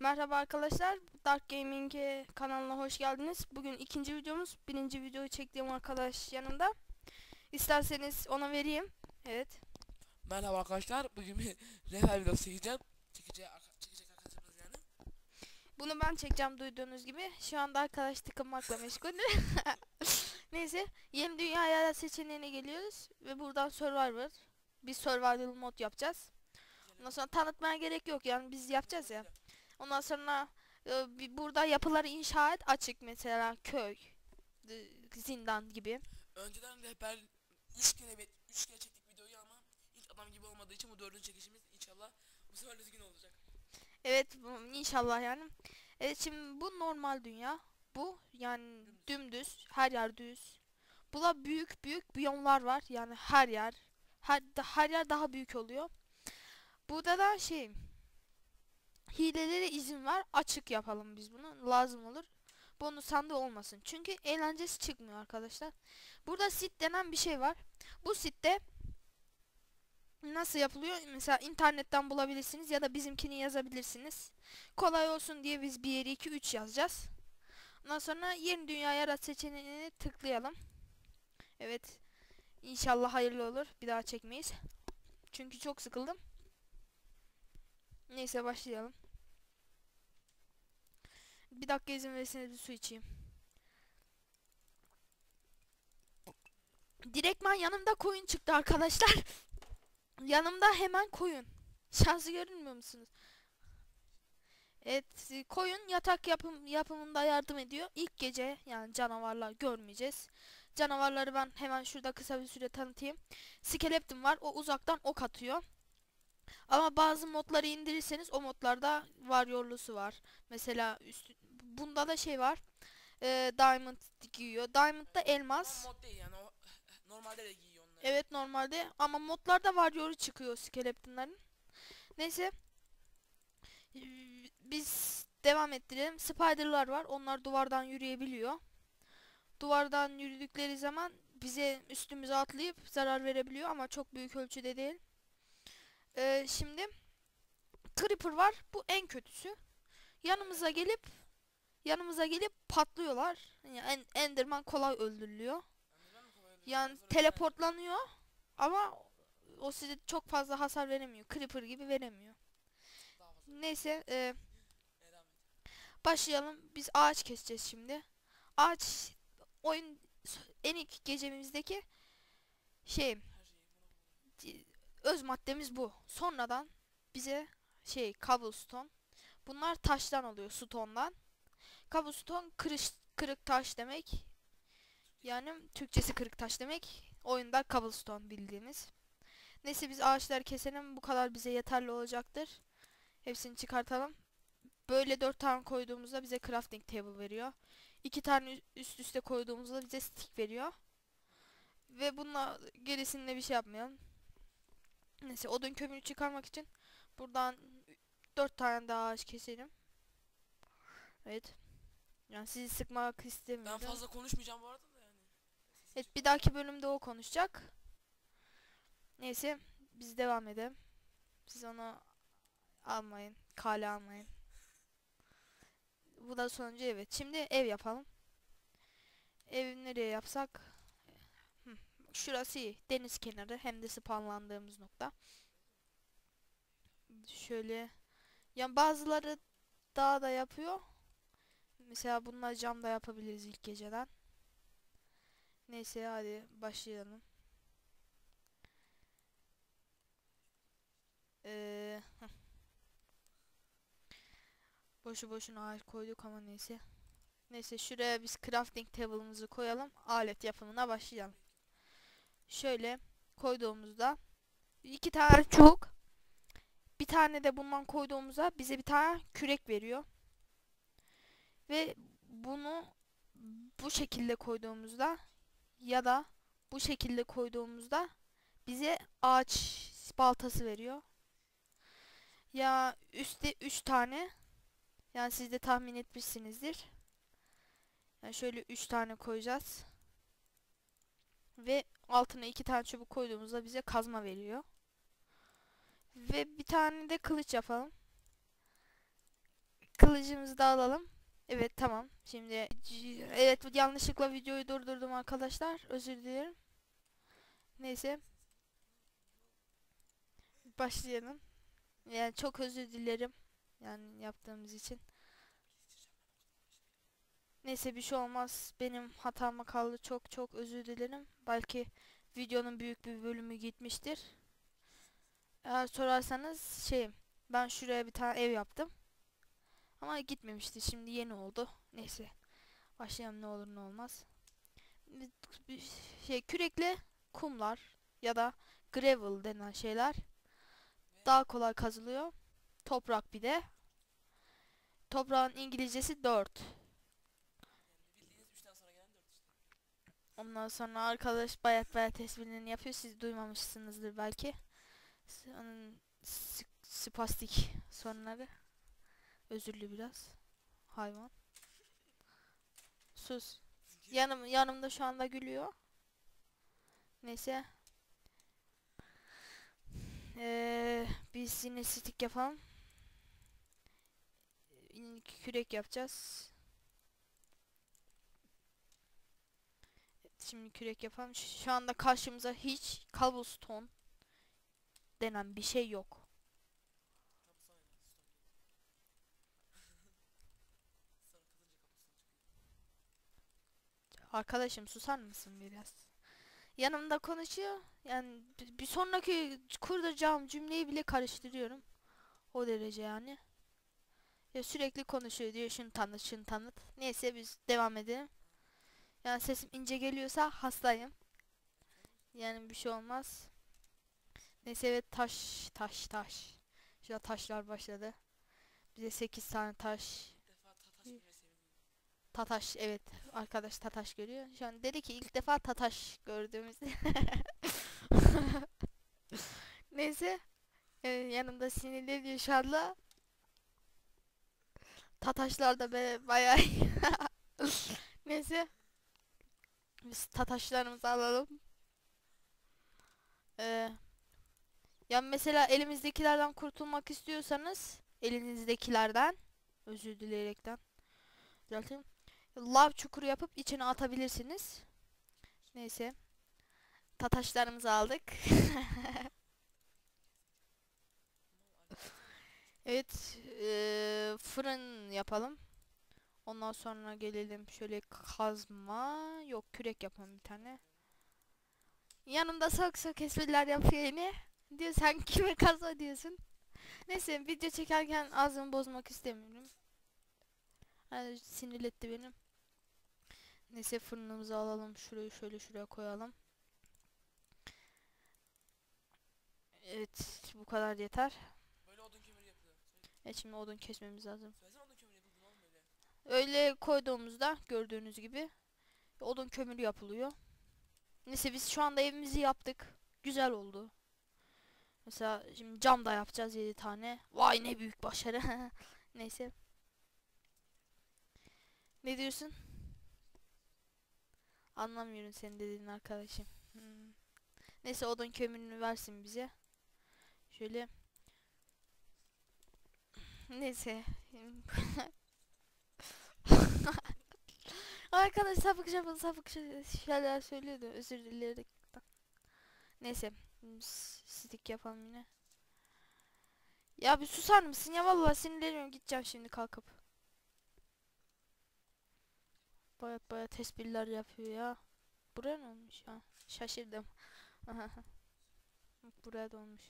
Merhaba arkadaşlar, Dark Gaming kanalına hoş geldiniz. Bugün ikinci videomuz, birinci videoyu çektiğim arkadaş yanımda. İsterseniz ona vereyim. Evet. Merhaba arkadaşlar. Bugün bir rehber videosu çekeceğim. Çekeceği arka- çekecek arkadaşımız yani. Bunu ben çekeceğim duyduğunuz gibi. Şu anda arkadaş tıkınmakla meşgul. Neyse, yeni dünya seçeneğine geliyoruz ve buradan Survivor. Bir survival mod yapacağız. Ondan sonra tanıtmaya gerek yok yani biz yapacağız ya. Ondan sonra e, burada yapıları inşa et açık mesela köy, e, zindan gibi. Önceden rehber 3 kere 3 kere çektik videoyu ama hiç adam gibi olmadığı için bu dördüncü çekişimiz inşallah bu sefer düzgün olacak. Evet bu- inşallah yani. Evet şimdi bu normal dünya. Bu yani dümdüz her yer düz. Bula büyük büyük biyomlar var yani her yer. Her, her yer daha büyük oluyor. Burada da şey hilelere izin var açık yapalım biz bunu lazım olur. Bonus sandığı olmasın. Çünkü eğlencesi çıkmıyor arkadaşlar. Burada sit denen bir şey var. Bu sitte nasıl yapılıyor? Mesela internetten bulabilirsiniz ya da bizimkini yazabilirsiniz. Kolay olsun diye biz 1 2 3 yazacağız. Ondan sonra yeni dünya yarat seçeneğini tıklayalım. Evet. İnşallah hayırlı olur. Bir daha çekmeyiz. Çünkü çok sıkıldım. Neyse başlayalım. Bir dakika izin verirseniz bir su içeyim. Direktman yanımda koyun çıktı arkadaşlar. Yanımda hemen koyun. Şansı görünmüyor musunuz? Evet, koyun yatak yapım yapımında yardım ediyor. İlk gece yani canavarlar görmeyeceğiz. Canavarları ben hemen şurada kısa bir süre tanıtayım. Skeleton var. O uzaktan ok atıyor. Ama bazı modları indirirseniz o modlarda varyorlusu var. Mesela üstü, bunda da şey var. E, diamond giyiyor. Diamond'da elmas. Ama mod değil yani o normalde de giyiyor onları. Evet normalde ama modlarda varyoru çıkıyor skeletonların. Neyse. Biz devam ettirelim. Spider'lar var. Onlar duvardan yürüyebiliyor. Duvardan yürüdükleri zaman bize üstümüze atlayıp zarar verebiliyor ama çok büyük ölçüde değil. Ee, şimdi Creeper var. Bu en kötüsü. Yanımıza gelip yanımıza gelip patlıyorlar. Yani En- Enderman kolay öldürülüyor. Yani teleportlanıyor ama o size çok fazla hasar veremiyor. Creeper gibi veremiyor. Neyse e, başlayalım. Biz ağaç keseceğiz şimdi. Ağaç oyun en ilk gecemizdeki şey öz maddemiz bu. Sonradan bize şey cobblestone. Bunlar taştan oluyor stone'dan. Cobblestone kırış, kırık taş demek. Yani Türkçesi kırık taş demek. Oyunda cobblestone bildiğimiz. Neyse biz ağaçları keselim. Bu kadar bize yeterli olacaktır. Hepsini çıkartalım. Böyle dört tane koyduğumuzda bize crafting table veriyor. İki tane ü- üst üste koyduğumuzda bize stick veriyor. Ve bununla gerisinde bir şey yapmayalım. Neyse odun kömürü çıkarmak için buradan dört tane daha ağaç keselim. Evet. Yani sizi sıkmak Ben istemiyorum. fazla konuşmayacağım bu arada da yani. Evet bir dahaki bölümde o konuşacak. Neyse biz devam edelim. Siz onu almayın. Kale almayın. Bu da sonuncu evet. Şimdi ev yapalım. Ev nereye yapsak? Şurası. Deniz kenarı hem de spawnlandığımız nokta. Şöyle. Yani bazıları daha da yapıyor. Mesela bunlar cam da yapabiliriz ilk geceden. Neyse hadi başlayalım. Ee. Boşu boşuna ağaç koyduk ama neyse. Neyse şuraya biz crafting table'ımızı koyalım. Alet yapımına başlayalım. Şöyle koyduğumuzda iki tane çubuk bir tane de bundan koyduğumuzda bize bir tane kürek veriyor. Ve bunu bu şekilde koyduğumuzda ya da bu şekilde koyduğumuzda bize ağaç baltası veriyor. Ya üstte 3 tane. Yani siz de tahmin etmişsinizdir. Yani şöyle 3 tane koyacağız. Ve altına 2 tane çubuk koyduğumuzda bize kazma veriyor. Ve bir tane de kılıç yapalım. kılıcımızı da alalım. Evet tamam. Şimdi evet yanlışlıkla videoyu durdurdum arkadaşlar. Özür dilerim. Neyse. Başlayalım. Yani çok özür dilerim. Yani yaptığımız için. Neyse bir şey olmaz. Benim hatama kaldı. Çok çok özür dilerim. Belki videonun büyük bir bölümü gitmiştir. Eğer sorarsanız şey ben şuraya bir tane ev yaptım. Ama gitmemişti. Şimdi yeni oldu. Neyse. Başlayalım ne olur ne olmaz. Şey kürekle kumlar ya da gravel denen şeyler daha kolay kazılıyor. Toprak bir de. Toprağın İngilizcesi 4. Ondan sonra arkadaş bayat bayat esprini yapıyor. Siz duymamışsınızdır belki. Onun spastik sonları. Özürlü biraz. Hayvan. Sus. Yanım yanımda şu anda gülüyor. Neyse. Ee, biz yine stick yapalım. Kürek yapacağız. Şimdi kürek yapalım. Şu anda karşımıza hiç cobblestone denen bir şey yok. Arkadaşım susar mısın biraz? Yanımda konuşuyor. Yani bi- bir sonraki kuracağım cümleyi bile karıştırıyorum. O derece yani. Ya sürekli konuşuyor diyor şunu tanıt şunu tanıt. Neyse biz devam edelim. Yani sesim ince geliyorsa hastayım. Yani bir şey olmaz. Neyse evet taş taş taş. Şurada taşlar başladı. Bize 8 tane taş tataş evet arkadaş Tataş görüyor. Şu an dedi ki ilk defa Tataş gördüğümüzde. Neyse e, yanımda sinirli diyor şu. Tataşlar da be bayağı. Neyse. Biz Tataşlarımızı alalım. Ee, ya mesela elimizdekilerden kurtulmak istiyorsanız elinizdekilerden özür dileyerekten düzelteyim lav çukuru yapıp içine atabilirsiniz. Neyse. Tataşlarımızı aldık. evet. eee, fırın yapalım. Ondan sonra gelelim şöyle kazma. Yok kürek yapalım bir tane. Yanımda sok sok espriler yapıyor yine. Diyor sen kime kazma diyorsun. Neyse video çekerken ağzımı bozmak istemiyorum. Yani sinirletti benim. Neyse fırınımızı alalım. Şurayı şöyle şuraya koyalım. Evet bu kadar yeter. Böyle odun kömürü yapılıyor. Evet şimdi odun kesmemiz lazım. Söylesene odun kömürü yapıldığını oğlum öyle. Koyduğumuzda gördüğünüz gibi odun kömürü yapılıyor. Neyse biz şu anda evimizi yaptık. Güzel oldu. Mesela şimdi cam da yapacağız 7 tane. Vay ne büyük başarı. Neyse. Ne diyorsun? Anlamıyorum senin dediğin arkadaşım. Hmm. Neyse odun kömürünü versin bize. Şöyle. Neyse. Arkadaş sapık sapık sapık şey- şeyler söylüyordu. Özür dilerim. Neyse. s- Stick yapalım yine. Ya bir susar mısın ya vallahi sinirleniyorum gideceğim şimdi kalkıp. Bayat bayat espriler yapıyor ya. Buraya ne olmuş ya? Şaşırdım. Buraya da olmuş.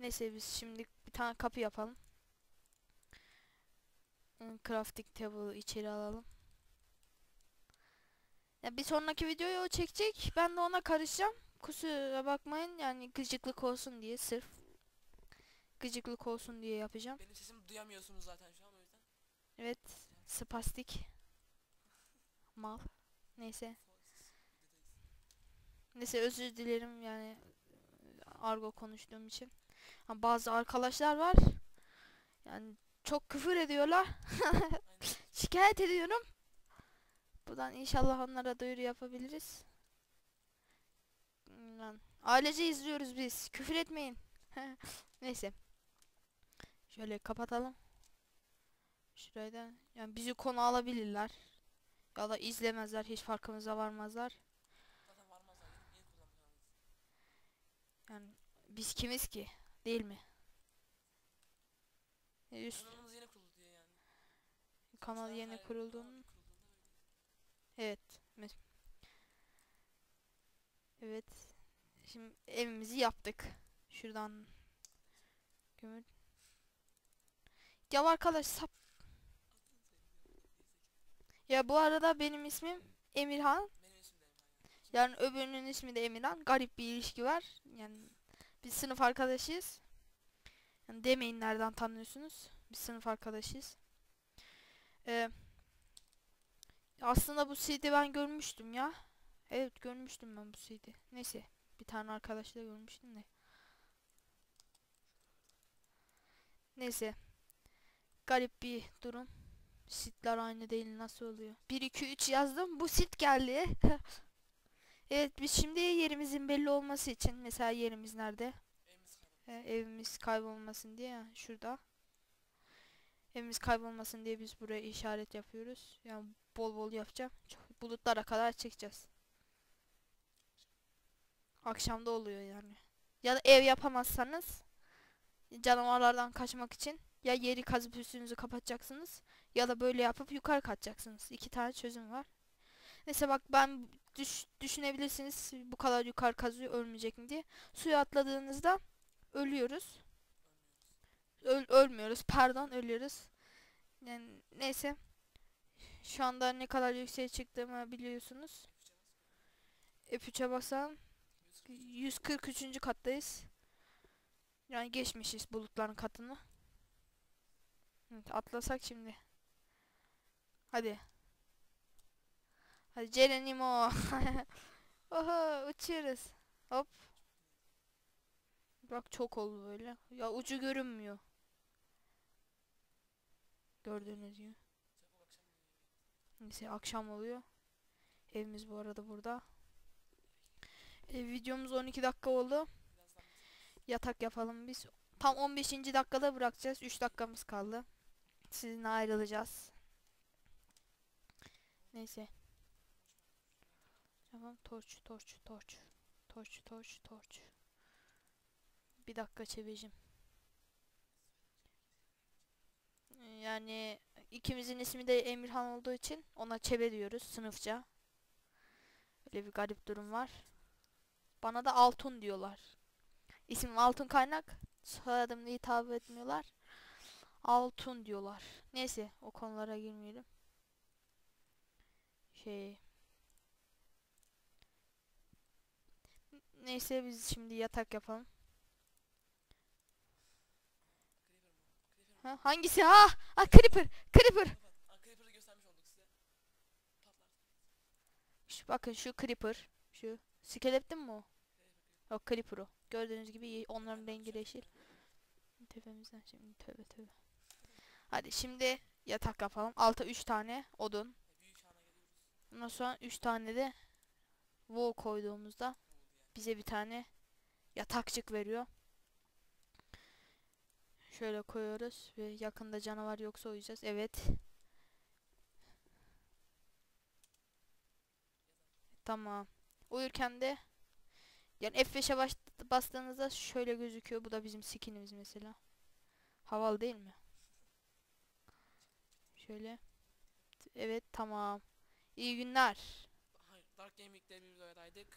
Neyse biz şimdi bir tane kapı yapalım. Crafting table içeri alalım. Ya bir sonraki videoyu o çekecek. Ben de ona karışacağım. Kusura bakmayın yani gıcıklık olsun diye sırf. Gıcıklık olsun diye yapacağım. Benim sesimi duyamıyorsunuz zaten şu an o yüzden. Evet. Spastik. Mal. Neyse. Neyse özür dilerim yani argo konuştuğum için. Ha, bazı arkadaşlar var. Yani çok küfür ediyorlar. Şikayet ediyorum. Buradan inşallah onlara duyuru yapabiliriz. Lan. Ailece izliyoruz biz. Küfür etmeyin. Neyse. Şöyle kapatalım. Da yani bizi konu alabilirler. Ya da izlemezler hiç farkımıza varmazlar. Yani biz kimiz ki? Değil mi? E, Üst Kanalımız yeni kuruldu yani. kanal yeni her kurulduğunu kanal kurulduğunda böyle. Evet. Evet. Şimdi evimizi yaptık. Şuradan kömür. Ya arkadaş sap. Ya bu arada benim ismim Emirhan. Benim yani. Öbürünün ismi de Emirhan. Garip bir ilişki var. Yani biz sınıf arkadaşıyız. Yani demeyin nereden tanıyorsunuz. Biz sınıf arkadaşıyız. Ee, aslında bu CD ben görmüştüm ya. Evet görmüştüm ben bu CD. Neyse bir tane arkadaşla görmüştüm de. Neyse. Garip bir durum. Sitler aynı değil nasıl oluyor? 1 2 3 yazdım. Bu sit geldi. Evet biz şimdi yerimizin belli olması için mesela yerimiz nerede? Evimiz evimiz kaybolmasın diye şurada. Evimiz kaybolmasın diye biz buraya işaret yapıyoruz. Yani bol bol yapacağım. Çok, bulutlara kadar çekeceğiz. Akşamda oluyor yani. Ya da ev yapamazsanız canavarlardan kaçmak için ya yeri kazıp üstünüzü kapatacaksınız ya da böyle yapıp yukarı kaçacaksınız. İki tane çözüm var. Mesela bak ben düş, düşünebilirsiniz bu kadar yukarı kazıyor ölmeyecek mi diye. Suya atladığınızda ölüyoruz. Öl, ölmüyoruz pardon ölüyoruz. Yani neyse. Şu anda ne kadar yükseğe çıktığımı biliyorsunuz. F3'e basalım. 143. kattayız. Yani geçmişiz bulutların katını. Evet, atlasak şimdi. Hadi. Hadi Cerenimo. Oha uçuyoruz. Hop. Bak çok oldu böyle. Ya ucu görünmüyor. Gördüğünüz gibi. Neyse akşam oluyor. Evimiz bu arada burada. E, videomuz 12 dakika oldu. Yatak yapalım biz. Tam 15. dakikada bırakacağız. 3 dakikamız kaldı. Sizinle ayrılacağız. Neyse. Tamam torç torç torç. Torç torç torç. Bir dakika çevireceğim. Yani ikimizin ismi de Emirhan olduğu için ona Çebe diyoruz sınıfça. Öyle bir garip durum var. Bana da Altun diyorlar. İsmim Altun Kaynak. Soyadımla hitap etmiyorlar. Altun diyorlar. Neyse o konulara girmeyelim. Şey. Neyse biz şimdi yatak yapalım. Creeper mı? Creeper mi? Ha, hangisi? Ha, ha Creeper. Creeper. Creeper'ı göstermiş olduk size. Şu, bakın şu Creeper. Şu. Skeleton mi o? Yok Creeper o. Gördüğünüz gibi onların rengi yeşil. Tepemizden şimdi tövbe tövbe. Hadi şimdi yatak yapalım. Alta 3 tane odun. Ondan sonra 3 tane de wall koyduğumuzda bize bir tane yatakçık veriyor. Şöyle koyuyoruz ve yakında canavar yoksa uyuyacağız. Evet. Tamam. Uyurken de yani F5'e baş, bastığınızda şöyle gözüküyor. Bu da bizim skinimiz mesela. Havalı değil mi? Şöyle. Evet tamam. İyi günler. Dark Gaming'de bir videodaydık